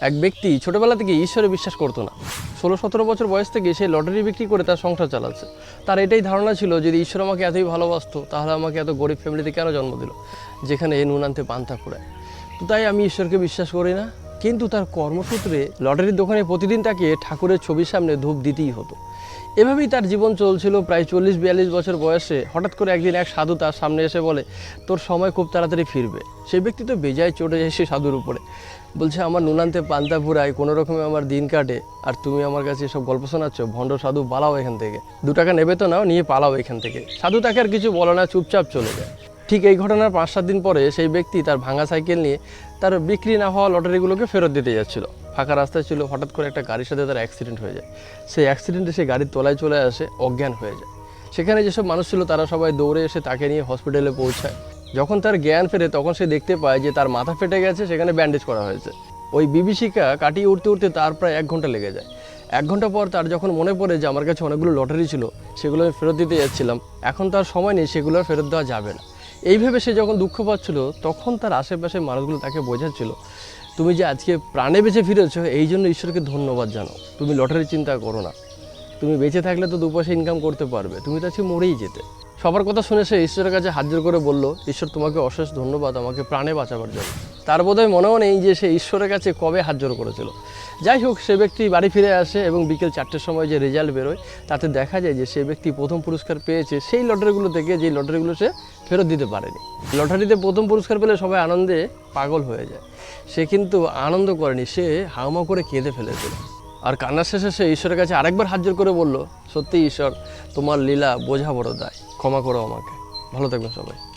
এক ব্যক্তি ছোটবেলা থেকে ঈশ্বরে বিশ্বাস করতো না। ষোলো সতেরো বছর বয়স থেকে সে লটারি বিক্রি করে তার সংসার চালাচ্ছে। তার এটাই ধারণা ছিল, যদি ঈশ্বর আমাকে এতই ভালোবাসত, তাহলে আমাকে এত গরিব ফ্যামিলিতে কেন জন্ম দিল? যেখানে এ নুন আনতে পান্তা ফুরায় তো তাই আমি ঈশ্বরকে বিশ্বাস করি না। কিন্তু তার কর্মসূত্রে লটারির দোকানে প্রতিদিন তাকে ঠাকুরের ছবির সামনে ধূপ দিতেই হতো। এভাবেই তার জীবন চলছিল প্রায় চল্লিশ বিয়াল্লিশ বছর বয়সে। হঠাৎ করে একদিন এক সাধু তার সামনে এসে বলে, তোর সময় খুব তাড়াতাড়ি ফিরবে। সেই ব্যক্তি তো বেজায় চটে যায় সে সাধুর উপরে। বলছে, আমার নুনান্তে পান্তা ফুরায়, কোনো রকমে আমার দিন কাটে, আর তুমি আমার কাছে এসব গল্প শোনাচ্ছ, ভণ্ড সাধু পালাও এখান থেকে। দু টাকা নেবে তো নাও, নিয়ে পালাও এখান থেকে। সাধু তাকে আর কিছু বলে না, চুপচাপ চলে যায়। ঠিক এই ঘটনার পাঁচ সাত দিন পরে সেই ব্যক্তি তার ভাঙা সাইকেল নিয়ে তার বিক্রি না হওয়া লটারিগুলোকে ফেরত দিতে যাচ্ছিল। ফাঁকা রাস্তায় ছিল, হঠাৎ করে একটা গাড়ির সাথে তার অ্যাক্সিডেন্ট হয়ে যায়। সেই অ্যাক্সিডেন্টে সে গাড়ির তলায় চলে আসে, অজ্ঞান হয়ে যায়। সেখানে যেসব মানুষ ছিল তারা সবাই দৌড়ে এসে তাকে নিয়ে হসপিটালে পৌঁছায়। যখন তার জ্ঞান ফেরে তখন সে দেখতে পায় যে তার মাথা ফেটে গেছে, সেখানে ব্যান্ডেজ করা হয়েছে। ওই বিভীষিকা কাটিয়ে উঠতে উঠতে তার প্রায় এক ঘণ্টা লেগে যায়। এক ঘণ্টা পর তার যখন মনে পড়ে যে আমার কাছে অনেকগুলো লটারি ছিল, সেগুলো আমি ফেরত দিতে যাচ্ছিলাম, এখন তার সময় নেই, সেগুলো ফেরত দেওয়া যাবে না। এইভাবে সে যখন দুঃখ পাচ্ছিল, তখন তার আশেপাশের মানুষগুলো তাকে বোঝাচ্ছিল, তুমি যে আজকে প্রাণে বেঁচে ফিরেছো, এই জন্য ঈশ্বরকে ধন্যবাদ জানো তুমি লটারির চিন্তা করো না। তুমি বেঁচে থাকলে তো দু পয়সা ইনকাম করতে পারবে। তুমি তো আজকে মরেই যেতে। সবার কথা শুনে সে ঈশ্বরের কাছে হাজির জোর করে বলল, ঈশ্বর, তোমাকে অশেষ ধন্যবাদ। আমাকে প্রাণে বাঁচাবার জন্য। তার বোধহয় মনেও নেই যে সে ঈশ্বরের কাছে কবে হাত জোর করেছিল। যাই হোক, সে ব্যক্তি বাড়ি ফিরে আসে এবং বিকেল চারটের সময় যে রেজাল্ট বেরোয়, তাতে দেখা যায় যে সে ব্যক্তি প্রথম পুরস্কার পেয়েছে, সেই লটারিগুলো থেকে যে লটারিগুলো সে ফেরত দিতে পারেনি। লটারিতে প্রথম পুরস্কার পেলে সবাই আনন্দে পাগল হয়ে যায়। সে কিন্তু আনন্দ করেনি, সে হাউমা করে কেঁদে ফেলেছিল আর কান্নার শেষে সে ঈশ্বরের কাছে আরেকবার হাত জোর করে বলল সত্যি ঈশ্বর, তোমার লীলা বোঝা বড় দায়, ক্ষমা করো আমাকে। ভালো থাকবেন সবাই।